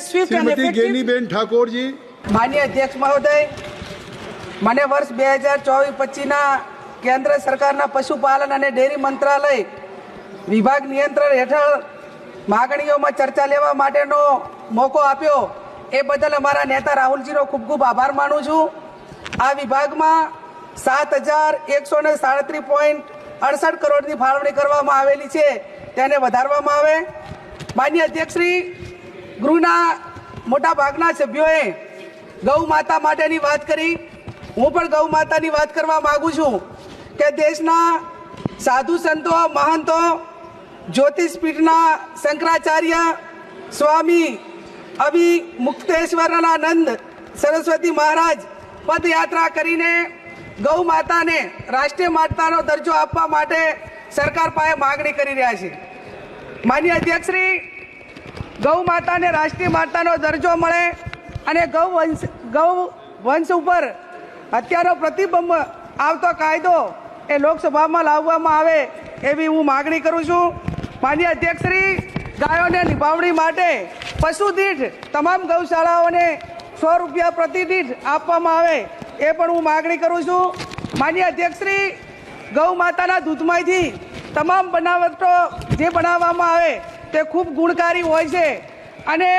શ્રીમતી ગેનીબેન ઠાકોરજી. માન્ય અધ્યક્ષ મહોદય મને વર્ષ બે હજાર ચોવીસ પચીસના કેન્દ્ર સરકારના પશુપાલન અને ડેરી મંત્રાલય વિભાગ નિયંત્રણ હેઠળ માગણીઓમાં ચર્ચા લેવા માટેનો મોકો આપ્યો. એ બદલ અમારા નેતા રાહુલજીનો ખૂબ ખૂબ આભાર માનું છું. આ વિભાગમાં સાત હજાર એકસો ને સાડત્રીસ પોઈન્ટ અડસઠ કરોડની ફાળવણી કરવામાં આવેલી છે. તેને વધારવામાં આવે. માન્ય અધ્યક્ષશ્રી ગૃહના મોટા ભાગના સભ્યોએ ગૌ માતા માટેની વાત કરી. હું પણ ગૌ માતાની વાત કરવા માગું છું કે દેશના સાધુ સંતો, મહંતો, જ્યોતિષપીઠના શંકરાચાર્ય સ્વામી અભિ મુક્તેશ્વરાનંદ સરસ્વતી મહારાજ પદયાત્રા કરીને ગૌ માતાને રાષ્ટ્રીય માતાનો દરજ્જો આપવા માટે સરકાર પાસે માગણી કરી રહ્યા છે. માન્ય અધ્યક્ષશ્રી ગૌ માતાને રાષ્ટ્રીય માતાનો દરજ્જો મળે અને ગૌ વંશ ગૌ વંશ ઉપર હત્યાનો પ્રતિબંધ આવતો કાયદો એ લોકસભામાં લાવવામાં આવે એવી હું માગણી કરું છું. માન્ય અધ્યક્ષશ્રી, ગાયોને નિભાવણી માટે પશુ દીઠ તમામ ગૌશાળાઓને સો રૂપિયા પ્રતિ આપવામાં આવે એ પણ હું માગણી કરું છું. માન્ય અધ્યક્ષશ્રી, ગૌ માતાના દૂધમાંથી તમામ બનાવટો જે બનાવવામાં આવે તે ખૂબ ગુણકારી હોય છે. અને